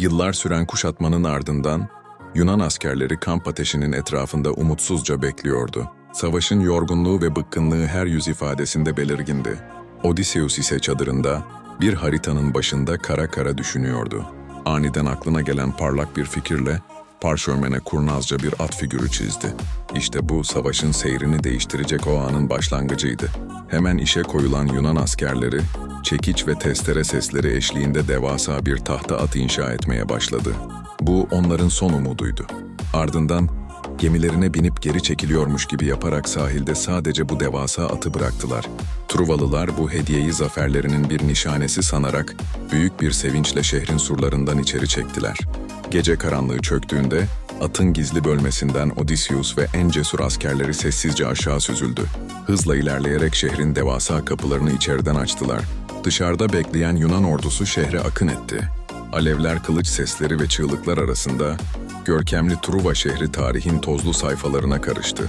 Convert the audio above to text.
Yıllar süren kuşatmanın ardından Yunan askerleri kamp ateşinin etrafında umutsuzca bekliyordu. Savaşın yorgunluğu ve bıkkınlığı her yüz ifadesinde belirgindi. Odysseus ise çadırında bir haritanın başında kara kara düşünüyordu. Aniden aklına gelen parlak bir fikirle parşömene kurnazca bir at figürü çizdi. İşte bu savaşın seyrini değiştirecek o anın başlangıcıydı. Hemen işe koyulan Yunan askerleri, çekiç ve testere sesleri eşliğinde devasa bir tahta at inşa etmeye başladı. Bu onların son umuduydu. Ardından gemilerine binip geri çekiliyormuş gibi yaparak sahilde sadece bu devasa atı bıraktılar. Truvalılar bu hediyeyi zaferlerinin bir nişanesi sanarak büyük bir sevinçle şehrin surlarından içeri çektiler. Gece karanlığı çöktüğünde atın gizli bölmesinden Odysseus ve en cesur askerleri sessizce aşağı süzüldü. Hızla ilerleyerek şehrin devasa kapılarını içeriden açtılar. Dışarıda bekleyen Yunan ordusu şehre akın etti. Alevler, kılıç sesleri ve çığlıklar arasında görkemli Truva şehri tarihin tozlu sayfalarına karıştı.